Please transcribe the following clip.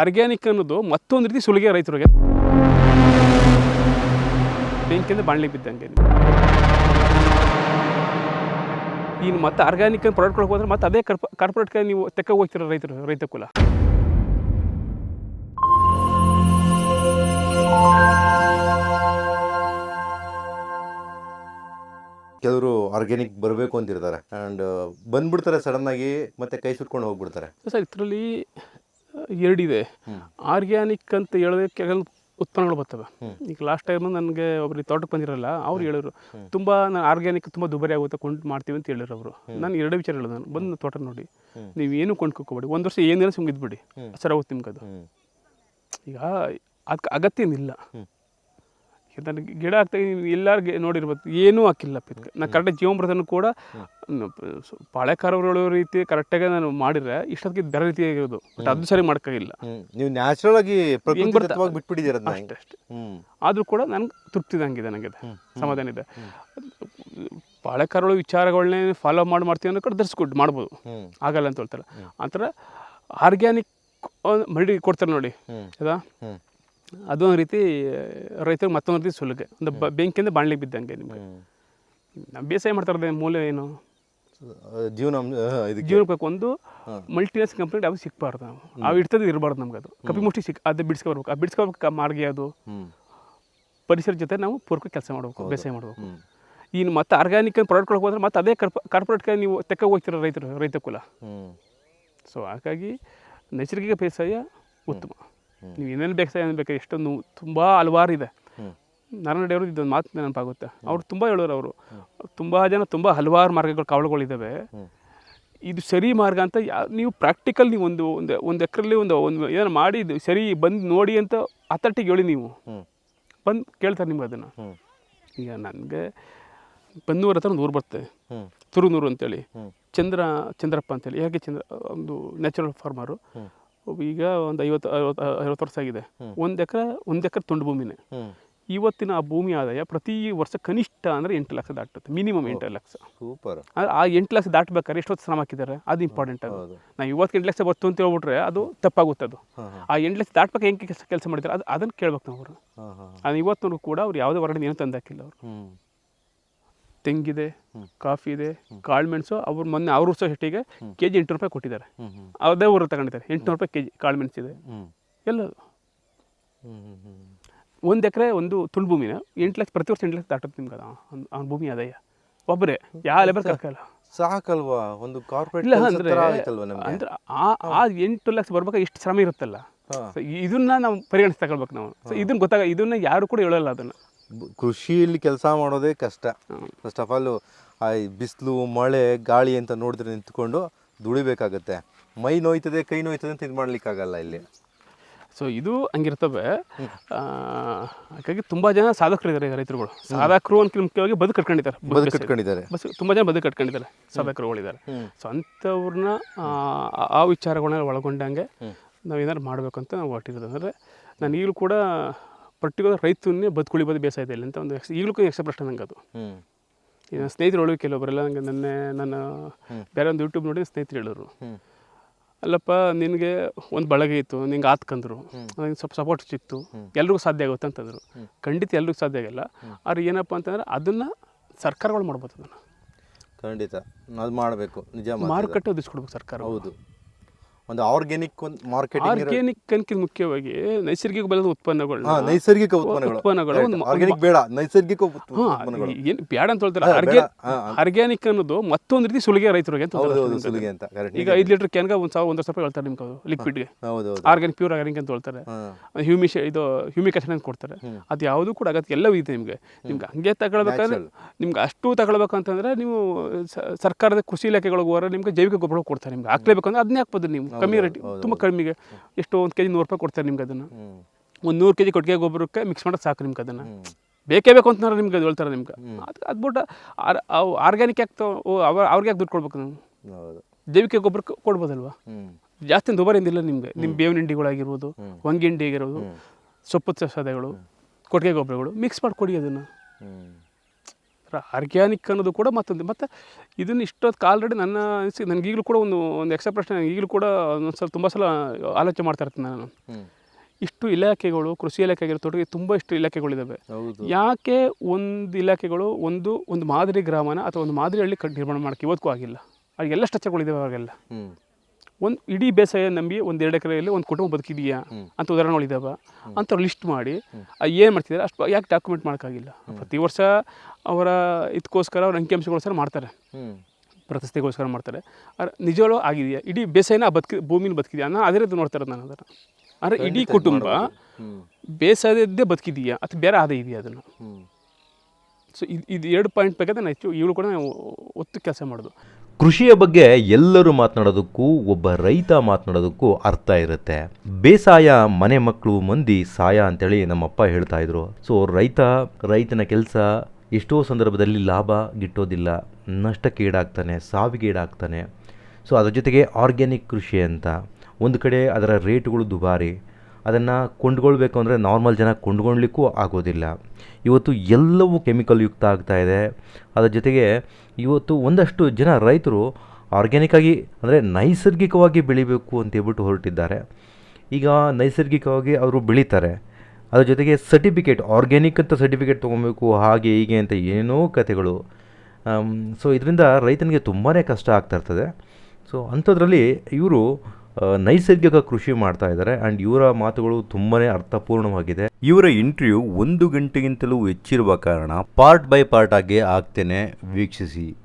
Organic ಅನ್ನೋದು ಮತ್ತೊಂದು ರೀತಿ ಸುಲಿಗೆ ರೈತರಿಗೆ. ಬೆಂಕಿಯಿಂದ ಬಾಣಲಿ ಬಿದ್ದಂಗೆ ಇನ್ನು ಮತ್ತೆ ಆರ್ಗ್ಯಾನಿಕ್ ಪ್ರಾಡಕ್ಟ್ಗಳಿಗೆ ಹೋದ್ರೆ ಮತ್ತೆ ಅದೇ ಕಾರ್ಪೊರೇಟ್ ಕಾರ್ಪೊರೇಟ್ಗೆ ನೀವು ತೆಕ್ಕ ಹೋಗ್ತೀರ ರೈತರು ರೈತ ಕುಲ? ಕೆಲವರು ಆರ್ಗ್ಯಾನಿಕ್ ಬರಬೇಕು ಅಂತಿರ್ತಾರೆ. ಆ್ಯಂಡ್ ಬಂದ್ಬಿಡ್ತಾರೆ ಸಡನ್ ಆಗಿ ಮತ್ತೆ ಕೈ ಸುಟ್ಕೊಂಡು ಹೋಗ್ಬಿಡ್ತಾರೆ. ಸರ್ ಇದರಲ್ಲಿ ಎರಡಿದೆ. ಆರ್ಗ್ಯಾನಿಕ್ ಅಂತ ಹೇಳಿದ್ರೆ ಕೆಲವು ಉತ್ಪನ್ನಗಳು ಬರ್ತವೆ. ಈಗ ಲಾಸ್ಟ್ ಟೈಮ್ ನನಗೆ ಒಬ್ರಿಗೆ ತೋಟಕ್ಕೆ ಬಂದಿರಲ್ಲ ಅವ್ರು ಹೇಳಿದ್ರು ತುಂಬ ನಾನು ಆರ್ಗ್ಯಾನಿಕ್ ತುಂಬ ದುಬಾರಿ ಆಗುತ್ತೆ ಕೊಂಡು ಮಾಡ್ತೀವಿ ಅಂತ ಹೇಳಿದ್ರು ಅವರು. ನಾನು ಎರಡು ವಿಚಾರ ಹೇಳಿದೆ ನಾನು. ಬಂದು ತೋಟ ನೋಡಿ. ನೀವು ಏನು ಕೊಂಡ್ಕೋಬೇಡಿ ಒಂದು ವರ್ಷ ಏನೇನು ಸುಮ್ಗಿದ್ಬಿಡಿ ಸರ್ ಆಗುತ್ತೆ ನಿಮ್ಗೆ ಅದು ಈಗ ಅದಕ್ಕೆ ಅಗತ್ಯ ನನಗೆ ಗಿಡ ಹಾಕ್ತಾಗ ನೀವು ಎಲ್ಲರೂ ನೋಡಿರ್ಬೋದು ಏನೂ ಹಾಕಿಲ್ಲ ಇದಕ್ಕೆ ನಾನು ಕರೆಕ್ಟಾಗಿ ಜೀವಮೃತನೂ ಕೂಡ ಪಾಳೆ ಪಾಳೆಕಾರಗಳು ರೀತಿ ಕರೆಕ್ಟಾಗಿ ನಾನು ಮಾಡಿದ್ರೆ ಇಷ್ಟೊತ್ತಿಗೆ ಬೇರೆ ರೀತಿ ಆಗಿರೋದು ಬಟ್ ಅದು ಸರಿ ಮಾಡೋಕ್ಕಾಗಿಲ್ಲ ಹ್ಮ್. ನೀವು ನ್ಯಾಚುರಲ್ ಆಗಿ ಬಿಟ್ಬಿಟ್ಟಿದ್ದೀರ ಅಷ್ಟೇ ಅಷ್ಟೇ. ಆದರೂ ಕೂಡ ನನಗೆ ತೃಪ್ತಿದಂಗಿದೆ ನನಗೆ ಸಮಾಧಾನ ಇದೆ. ಪಾಳೆಕಾರಗಳು ವಿಚಾರಗಳನ್ನೇ ಫಾಲೋ ಮಾಡಿ ಮಾಡ್ತೀವಿ ಅನ್ನೋ ಕಡೆ ಧರಿಸ್ಕೊಟ್ಟು ಗುಡ್ ಮಾಡ್ಬೋದು ಆಗಲ್ಲ ಅಂತ ಹೇಳ್ತಾರೆ. ಆ ಥರ ಆರ್ಗ್ಯಾನಿಕ್ ಮಡಿ ಕೊಡ್ತಾರೆ ನೋಡಿ. ಹ್ಮ್. ಅದಾ ಅದು ಒಂದು ರೀತಿ ರೈತರಿಗೆ ಮತ್ತೊಂದು ರೀತಿ ಸುಲಭ. ಒಂದು ಬ ಬೆಂಕಿಯಿಂದ ಬಾಣಲಿ ಬಿದ್ದಂಗೆ ನಿಮಗೆ. ನಾವು ಬೇಸಾಯ ಮಾಡ್ತಾ ಇರೋದು ಮೂಲ ಏನು? ಜೀವನ ಜೀವನ ಜೀವನಕ್ಕೆ ಒಂದು ಮಲ್ಟಿನೇಷನ್ ಕಂಪ್ನಿ ಅದು ಸಿಕ್ಬಾರ್ದು ನಾವು. ಅವು ಇರ್ತದೆ ಇರಬಾರ್ದು ನಮ್ಗೆ ಅದು. ಕಪಿ ಮುಷ್ಟಿ ಸಿಕ್ ಅದು ಬಿಡಿಸ್ಕೊಬೇಕು ಆ ಬಿಡಿಸ್ಕೋಬೇಕು ಮಾರ್ಗಿ ಅದು. ಪರಿಸರ ಜೊತೆ ನಾವು ಪೂರ್ವಕ ಕೆಲಸ ಮಾಡಬೇಕು ಬೇಸಾಯ ಮಾಡಬೇಕು. ಇನ್ನು ಮತ್ತೆ ಆರ್ಗ್ಯಾನಿಕ್ ಪ್ರಾಡಕ್ಟ್ಗಳಿಗೆ ಹೋದ್ರೆ ಮತ್ತೆ ಅದೇ ಕಾರ್ಪ ಕಾರ್ಪೊರೇಟ್ಗೆ ನೀವು ತೆಕ್ಕ ಹೋಗ್ತೀರ ರೈತರು ರೈತ ಕುಲ. ಸೊ ಹಾಗಾಗಿ ನೈಸರ್ಗಿಕ ಬೇಸಾಯ ಉತ್ತಮ. ನೀವು ಏನೇನು ಬೇಸಾಯ ಬೇಕು ಎಷ್ಟೊಂದು ತುಂಬ ಹಲವಾರು ಇದೆ. ಹ್ಮ್. ನಾರಾಯಣ ದೇವರು ಇದೊಂದು ಮಾತು ನೆನಪಾಗುತ್ತೆ. ಅವ್ರು ತುಂಬ ಹೇಳೋರು ಅವರು. ತುಂಬ ಜನ ತುಂಬ ಹಲವಾರು ಮಾರ್ಗಗಳು ಕಾವಲುಗಳಿದ್ದಾವೆ ಇದು ಸರಿ ಮಾರ್ಗ ಅಂತ ಯಾ ನೀವು ಪ್ರಾಕ್ಟಿಕಲ್ ನೀವು ಒಂದು ಒಂದು ಒಂದು ಎಕರೆಲ್ಲಿ ಒಂದು ಒಂದು ಏನಾರು ಮಾಡಿ ಇದು ಸರಿ ಬಂದು ನೋಡಿ ಅಂತ ಅಥರ್ಟಿಗೆ ಹೇಳಿ ನೀವು. ಬಂದು ಕೇಳ್ತಾರೆ ನಿಮ್ಗೆ ಅದನ್ನು. ಈಗ ನನಗೆ ಬನ್ನೂರ ಹತ್ರ ಒಂದು ಊರು ಬರ್ತದೆ ತುರುನೂರು ಅಂತೇಳಿ. ಚಂದ್ರ ಚಂದ್ರಪ್ಪ ಅಂತೇಳಿ. ಯಾಕೆ ಚಂದ್ರ ಒಂದು ನ್ಯಾಚುರಲ್ ಫಾರ್ಮರು. ಈಗ ಒಂದು ಐವತ್ತು ಐವತ್ತು ಐವತ್ತು ವರ್ಷ ಆಗಿದೆ. ಒಂದು ಎಕರೆ ಒಂದು ಎಕರೆ ತುಂಡು ಭೂಮಿನೇ. ಇವತ್ತಿನ ಆ ಭೂಮಿ ಆದಾಯ ಪ್ರತಿ ವರ್ಷ ಕನಿಷ್ಠ ಅಂದರೆ ಎಂಟು ಲಕ್ಷ ದಾಟುತ್ತೆ. ಮಿನಿಮಮ್ ಎಂಟು ಲಕ್ಷ. ಸೂಪರ್ ಆ- ಆ ಎಂಟು ಲಕ್ಷ ದಾಟಬೇಕಾದ್ರೆ ಎಷ್ಟೊತ್ತು ಶ್ರಮ ಹಾಕಿದ್ದಾರೆ? ಅದು ಇಂಪಾರ್ಟೆಂಟ್ ಅದು. ನಾವು ಇವತ್ತು ಎಂಟು ಲಕ್ಷ ಬರ್ತು ಅಂತ ಹೇಳ್ಬಿಟ್ರೆ ಅದು ತಪ್ಪಾಗುತ್ತೆ ಅದು. ಆ ಎಂಟು ಲಕ್ಷ ದಾಟ್ಬೇಕು ಹೆಂಗೆ ಕೆಲಸ ಕೆಲಸ ಮಾಡಿದ್ದಾರೆ? ಅದು ಅದನ್ನು ಕೇಳ್ಬೇಕು ನಾವು ಅವರು. ಅದು ಇವತ್ತು ಕೂಡ ಅವ್ರು ಯಾವುದೇ ಹೊರಗಡೆ ಏನು ತಂದಾಕಿಲ್ಲ ಅವರು. ತೆಂಗಿದೆ ಕಾಫಿ ಇದೆ ಕಾಳುಮೆಣಸು ಅವ್ರು ಮೊನ್ನೆ ಅವ್ರ ಸಹ ಶೆಟ್ಟಿಗೆ ಕೆ ಜಿ ಎಂಟು ರೂಪಾಯಿ ಕೊಟ್ಟಿದ್ದಾರೆ. ಅದೇ ಊರು ತಗೊಂಡಿದ್ದಾರೆ. ಎಂಟುನೂರು ರೂಪಾಯಿ ಕೆ ಜಿ ಕಾಳುಮೆಣಸು ಇದೆ. ಎಲ್ಲ ಒಂದು ಎಕರೆ ಒಂದು ತುಳು ಭೂಮಿನ ಎಂಟು ಲಕ್ಷ ಪ್ರತಿ ವರ್ಷ ಎಂಟು ಲಕ್ಷ ದಾಟೋದು ನಿಮ್ಗೆ ಅದು. ಅವ್ನ ಭೂಮಿ ಅದಯ್ಯ ಒಬ್ಬರೇ ಯಾವ ಲೇಬರ್ ಕರ್ಕಲ್ಲ. ಸಾಕಲ್ವಾ? ಒಂದು ಕಾರ್ಪೊರೇಟ್ ಇಲ್ಲ ಅಂದ್ರೆ ಅಂದ್ರೆ ಆ ಎಂಟು ಲಕ್ಷ ಬರ್ಬೇಕಾದ್ರೆ ಇಷ್ಟು ಶ್ರಮ ಇರುತ್ತಲ್ಲ. ಇದನ್ನ ನಾವು ಪರಿಗಣಿಸ್ ತಗೊಳ್ಬೇಕು ನಾವು. ಸೊ ಇದನ್ನ ಗೊತ್ತಾಗ ಇದನ್ನ ಯಾರು ಕೂಡ ಹೇಳಲ್ಲ ಅದನ್ನ. ಕೃಷಿಯಲ್ಲಿ ಕೆಲಸ ಮಾಡೋದೇ ಕಷ್ಟ. ಫಸ್ಟ್ ಆಫ್ ಆಲ್ ಆ ಬಿಸಿಲು ಮಳೆ ಗಾಳಿ ಅಂತ ನೋಡಿದ್ರೆ ನಿಂತ್ಕೊಂಡು ದುಡಿಬೇಕಾಗತ್ತೆ. ಮೈ ನೋಯ್ತದೆ ಕೈ ನೋಯ್ತದೆ ಅಂತ ಇದು ಮಾಡ್ಲಿಕ್ಕಾಗಲ್ಲ ಇಲ್ಲಿ. ಸೊ ಇದು ಹಂಗಿರ್ತವೆ. ಹಾಗಾಗಿ ತುಂಬಾ ಜನ ಸಾಧಕರಿದ್ದಾರೆ ಈಗ ರೈತರುಗಳು. ಸಾಧಕರು ಅಂತ ಮುಖ್ಯವಾಗಿ ಬದುಕು ಕಟ್ಕೊಂಡಿದ್ದಾರೆ. ಬದುಕು ಕಟ್ಕೊಂಡಿದ್ದಾರೆ. ಬಸ್ ತುಂಬ ಜನ ಬದುಕು ಕಟ್ಕೊಂಡಿದ್ದಾರೆ ಸಾಧಕರುಗಳಿದ್ದಾರೆ. ಸೊ ಅಂಥವ್ರನ್ನ ಆ- ಆ ವಿಚಾರಗಳನ್ನ ಒಳಗೊಂಡಂಗೆ ನಾವೇನಾದ್ರು ಮಾಡಬೇಕು ಅಂತ ನಾವು ಹೊಟ್ಟಿರೋದು ಅಂದರೆ ನಾನು ಈಗಲೂ ಕೂಡ ಪರ್ಟಿಕ್ಯುಲರ್ ರೈತನ್ನೇ ಬದುಕುಳಿಬೋದು ಬೇಸಾಯದಲ್ಲಿ ಅಂತ ಒಂದು ಈಗಲೂ ಎಕ್ಸ್ಟ್ರಾ ಪ್ರಶ್ನೆ ನಂಗೆ ಅದು. ಈಗ ಸ್ನೇಹಿತರು ಕೆಲವೊಬ್ಬರೆಲ್ಲ ನನಗೆ ನೆನ್ನೆ ನಾನು ಬೇರೆ ಒಂದು ಯೂಟ್ಯೂಬ್ ನೋಡಿ ಸ್ನೇಹಿತರು ಹೇಳೋರು ಅಲ್ಲಪ್ಪ ನಿನಗೆ ಒಂದು ಬಳಗ ಇತ್ತು ನಿಂಗೆ ಆತ್ಕಂದ್ರು ನನಗೆ ಸ್ವಲ್ಪ ಸಪೋರ್ಟ್ ಸಿಕ್ತು. ಎಲ್ರಿಗೂ ಸಾಧ್ಯ ಆಗುತ್ತೆ ಅಂತಂದರು ಖಂಡಿತ ಎಲ್ರಿಗೂ ಸಾಧ್ಯ ಆಗಿಲ್ಲ. ಆದ್ರೆ ಏನಪ್ಪ ಅಂತಂದ್ರೆ ಅದನ್ನು ಸರ್ಕಾರಗಳು ಮಾಡ್ಬೋದು ಅದನ್ನು. ಖಂಡಿತ. ಅದು ಮಾಡಬೇಕು. ನಿಜ. ಮಾರುಕಟ್ಟೆ ಒದಿಸ್ಕೊಡ್ಬೇಕು ಸರ್ಕಾರ ಹೌದು. ಒಂದು ಆರ್ಗ್ಯಾನಿಕ್ ಒಂದು ಮಾರ್ಕೆಟಿಂಗ್ ಆರ್ಗ್ಯಾನಿಕ್ ಅನ್ಕಿಂತ ಮುಖ್ಯವಾಗಿ ನೈಸರ್ಗಿಕ ಬೆಳೆದ ಉತ್ಪನ್ನಗಳು. ನೈಸರ್ಗಿಕ ಉತ್ಪನ್ನಗಳು. ಉತ್ಪನ್ನಗಳು. ಒಂದು ಮ- ಆರ್ಗ್ಯಾನಿಕ್ ಬೇಡ ನೈಸರ್ಗಿಕ ಉತ್- ಹಾ, ಉತ್ಪನ್ನಗಳು. ಏನು ಬೇಡ ಅಂತ ಹೇಳ್ತಾರೆ. ಆರ್ಗ್ಯಾ ಆರ್ಗ್ಯಾನಿಕ್ ಅನ್ನೋದು ಮತ್ತೊಂದು ರೀತಿ ಸುಲಿಗೆ ರೈತರಿಗೆ ಅಂತ ಹೌದು ಹೇಳ್ತಾರೆ. ಹೌದು ಸುಲಿಗೆ ಅಂತ. ಕರೆಕ್ಟ್ ಈಗ ಐದು ಲೀಟರ್ ಕ್ಯಾನ್ಗೆ ಒಂದು ಸಾವಿರ ಒಂದು ರೂಪಾಯಿ ಹೇಳ್ತಾರೆ ನಿಮ್ಗೆ ಲಿಕ್ವಿಡ್ಗೆ ಹೌದು ಹೌದು ಆರ್ಗ್ಯಾನಿಕ್ ಪ್ಯೂರ್ ಆರ್ಗ್ಯಾನಿಕ್ ಅಂತ ಹೇಳ್ತಾರೆ. ಹ್ಯೂಮಿಶ ಹ್ಯೂಮಿಶ್ ಇದು ಹ್ಯೂಮಿಕ್ ಆಸಿಡ್ ಅಂತ ಕೊಡ್ತಾರೆ. ಅದು ಯಾವುದು ಕೂಡ ಅಗತ್ಯ ಎಲ್ಲ ಇದೆ ನಿಮಗೆ. ನಿಮ್ಗೆ ಹಂಗೆ ತಗೊಳ್ಬೇಕಾದ್ರೆ ನಿಮ್ಗೆ ಅಷ್ಟು ತಗೊಳ್ಬೇಕು ಅಂತಂದ್ರೆ ನೀವು ಸ- ಸರ್ಕಾರದ ಕೃಷಿ ಇಲಾಖೆಗಳಿಗೆ ಹೋದ್ರೆ ನಿಮ್ಗೆ ಜೈವಿಕ ಗೊಬ್ಬರ ಕೊಡ್ತಾರೆ ನಿಮ್ಗೆ. ಹಾಕ್ಲೇಬೇಕಂದ್ರೆ ಅದನ್ನೇ ಹಾಕ್ಬೋದು ನೀವು. ಕಮ್ಮಿ ರೇಟ್ ತುಂಬ ಕಡಿಮೆಗೆ ಎಷ್ಟು ಒಂದು ಕೆ ಜಿ ನೂರು ರೂಪಾಯಿ ಕೊಡ್ತಾರೆ ನಿಮ್ಗೆ ಅದನ್ನು. ಒಂದು ನೂರು ಕೆ ಜಿ ಕೊಟ್ಟಿಗೆ ಗೊಬ್ಬರಕ್ಕೆ ಮಿಕ್ಸ್ ಮಾಡೋದು ಸಾಕು ನಿಮ್ಗೆ ಅದನ್ನು. ಬೇಕೇ ಬೇಕು ಅಂತಂದ್ರೆ ನಿಮ್ಗೆ ಅದು ಹೇಳ್ತಾರೆ ನಿಮ್ಗೆ. ಅದು ಅದ್ಬಿಟ್ಟು ಆರ್ಗ್ಯಾನಿಕ್ ಯಾಕೆ ಅವ್ರ ಅವ್ರಿಗೆ ಯಾಕೆ ದುಡ್ಡು ಕೊಡ್ಬೇಕು ನಾವು? ಜೈವಿಕ ಗೊಬ್ಬರ ಕೊಡ್ಬೋದಲ್ವಾ? ಜಾಸ್ತಿ ಜಾಸ್ತಿ ದುಬಾರಿಂದಿಲ್ಲ ನಿಮಗೆ. ನಿಮ್ಮ ಬೇವಿನ ಹಿಂಡಿಗಳಾಗಿರ್ಬೋದು ಹೊಂಗೆ ಹಿಂಡಿ ಆಗಿರ್ಬೋದು ಸೊಪ್ಪು ಸಸ್ಯಗಳು ಕೊಟ್ಟಿಗೆ ಗೊಬ್ಬರಗಳು ಮಿಕ್ಸ್ ಮಾಡಿ ಕೊಡಿ ಅದನ್ನು. ಆರ್ಗ್ಯಾನಿಕ್ ಅನ್ನೋದು ಕೂಡ ಮತ್ತೊಂದು. ಮತ್ತು ಇದನ್ನು ಇಷ್ಟೊತ್ತು ಆಲ್ರೆಡಿ ನನ್ನ ಅನಿಸಿ ನನಗೆ ಈಗಲೂ ಕೂಡ ಒಂದು ಒಂದು ಎಕ್ಸ್ಟ್ರಾ ಪ್ರಶ್ನೆ ಈಗಲೂ ಕೂಡ ಒಂದೊಂದು ಸಲ ತುಂಬ ಸಲ ಆಲೋಚನೆ ಮಾಡ್ತಾ ಇರ್ತೀನಿ ನಾನು. ಇಷ್ಟು ಇಲಾಖೆಗಳು ಕೃಷಿ ಇಲಾಖೆ ಆಗಿರೋ ತುಂಬ ಇಷ್ಟು ಇಲಾಖೆಗಳಿದ್ದಾವೆ ಯಾಕೆ ಒಂದು ಇಲಾಖೆಗಳು ಒಂದು ಒಂದು ಮಾದರಿ ಗ್ರಾಮನ ಅಥವಾ ಒಂದು ಮಾದರಿ ಹಳ್ಳಿ ನಿರ್ಮಾಣ ಮಾಡೋಕ್ಕೆ ಇವತ್ತಿಗೂ ಆಗಿಲ್ಲ? ಅವಾಗೆಲ್ಲ ಸ್ಟ್ರಕ್ಚರ್ಗಳಿದ್ದಾವೆ ಅವಾಗೆಲ್ಲ ಒಂದು ಇಡೀ ಬೇಸಾಯ ನಂಬಿ ಒಂದು ಎರಡು ಎಕರೆಯಲ್ಲಿ ಒಂದು ಕುಟುಂಬ ಬದುಕಿದೆಯಾ? ಅಂತ ಉದಾಹರಣೆಗಳಿದ್ದಾವೆ ಅಂತ ಲಿಸ್ಟ್ ಮಾಡಿ ಏನು ಮಾಡ್ತಿದ್ದಾರೆ ಅಷ್ಟು ಯಾಕೆ ಡಾಕ್ಯುಮೆಂಟ್ ಮಾಡೋಕ್ಕಾಗಿಲ್ಲ ಪ್ರತಿ ವರ್ಷ ಅವರ ಇದಕ್ಕೋಸ್ಕರ ಅವ್ರ ಅಂಕಿಅಂಶಗೋಸ್ಕರ ಮಾಡ್ತಾರೆ. ಪ್ರತಿಷ್ಠೆಗೋಸ್ಕರ ಪ್ರಶಸ್ತಿಗೋಸ್ಕರ ಮಾಡ್ತಾರೆ. ನಿಜವೂ ಆಗಿದೆಯಾ? ಇಡೀ ಬೇಸಾಯನ ಬದುಕಿ ಭೂಮಿನ ಬದುಕಿದೆಯಾ? ನಾನು ಅದೇ ರೀತಿ ನೋಡ್ತಾರೆ ನಾನು ಅದನ್ನು. ಅಂದರೆ ಇಡೀ ಕುಟುಂಬ ಬೇಸಾಯದ್ದೇ ಬದುಕಿದೆಯಾ? ಅಥವಾ ಬೇರೆ ಆದಾಯ ಇದೆಯಾ ಅದನ್ನು? ಸೊ ಇದು ಇದು ಎರಡು ಪಾಯಿಂಟ್ ಬೇಕಾದ್ರೆ ನಾನು ಹೆಚ್ಚು ಇವಳು ಕೂಡ ನಾವು ಒತ್ತು ಕೆಲಸ ಮಾಡೋದು. ಕೃಷಿಯ ಬಗ್ಗೆ ಎಲ್ಲರೂ ಮಾತನಾಡೋದಕ್ಕೂ, ಒಬ್ಬ ರೈತ ಮಾತನಾಡೋದಕ್ಕೂ ಅರ್ಥ ಇರುತ್ತೆ. ಬೇಸಾಯ, ಮನೆ ಮಕ್ಕಳು ಮಂದಿ ಸಾಯ ಅಂತೇಳಿ ನಮ್ಮಪ್ಪ ಹೇಳ್ತಾ ಇದ್ರು. ಸೊ ರೈತ, ರೈತನ ಕೆಲಸ ಎಷ್ಟೋ ಸಂದರ್ಭದಲ್ಲಿ ಲಾಭ ಗಿಟ್ಟೋದಿಲ್ಲ. ನಷ್ಟಕ್ಕೆ ಈಡಾಗ್ತಾನೆ, ಸಾವಿಗೆ ಈಡಾಗ್ತಾನೆ. ಸೊ ಅದರ ಜೊತೆಗೆ ಆರ್ಗ್ಯಾನಿಕ್ ಕೃಷಿ ಅಂತ. ಒಂದು ಕಡೆ ಅದರ ರೇಟ್ಗಳು ದುಬಾರಿ. ಅದನ್ನು ಕೊಂಡ್ಕೊಳ್ಬೇಕು ಅಂದರೆ ನಾರ್ಮಲ್ ಜನ ಕೊಂಡ್ಕೊಳ್ಲಿಕ್ಕೂ ಆಗೋದಿಲ್ಲ. ಇವತ್ತು ಎಲ್ಲವೂ ಕೆಮಿಕಲ್ ಯುಕ್ತ ಆಗ್ತಾ ಇದೆ. ಅದರ ಜೊತೆಗೆ ಇವತ್ತು ಒಂದಷ್ಟು ಜನ ರೈತರು ಆರ್ಗ್ಯಾನಿಕ್ಕಾಗಿ ಅಂದರೆ ನೈಸರ್ಗಿಕವಾಗಿ ಬೆಳಿಬೇಕು ಅಂತ ಹೇಳ್ಬಿಟ್ಟು ಹೊರಟಿದ್ದಾರೆ. ಈಗ ನೈಸರ್ಗಿಕವಾಗಿ ಅವರು ಬೆಳೀತಾರೆ. ಅದ್ರ ಜೊತೆಗೆ ಸರ್ಟಿಫಿಕೇಟ್ ಆರ್ಗ್ಯಾನಿಕ್ ಅಂತ ಸರ್ಟಿಫಿಕೇಟ್ ತೊಗೊಬೇಕು, ಹಾಗೆ ಹೀಗೆ ಅಂತ ಏನೋ ಕತೆಗಳು ಸೊ ಇದರಿಂದ ರೈತನಿಗೆ ತುಂಬಾ ಕಷ್ಟ ಆಗ್ತಾ ಇರ್ತದೆ. ಸೊ ಅಂಥದ್ರಲ್ಲಿ ಇವರು ನೈಸರ್ಗಿಕ ಕೃಷಿ ಮಾಡ್ತಾ ಇದ್ದಾರೆ. ಆ್ಯಂಡ್ ಇವರ ಮಾತುಗಳು ತುಂಬಾ ಅರ್ಥಪೂರ್ಣವಾಗಿದೆ. ಇವರ ಇಂಟರ್ವ್ಯೂ ಒಂದು ಗಂಟೆಗಿಂತಲೂ ಹೆಚ್ಚಿರುವ ಕಾರಣ ಪಾರ್ಟ್ ಬೈ ಪಾರ್ಟ್ ಆಗಿ ಆಗ್ತೇನೆ. ವೀಕ್ಷಿಸಿ.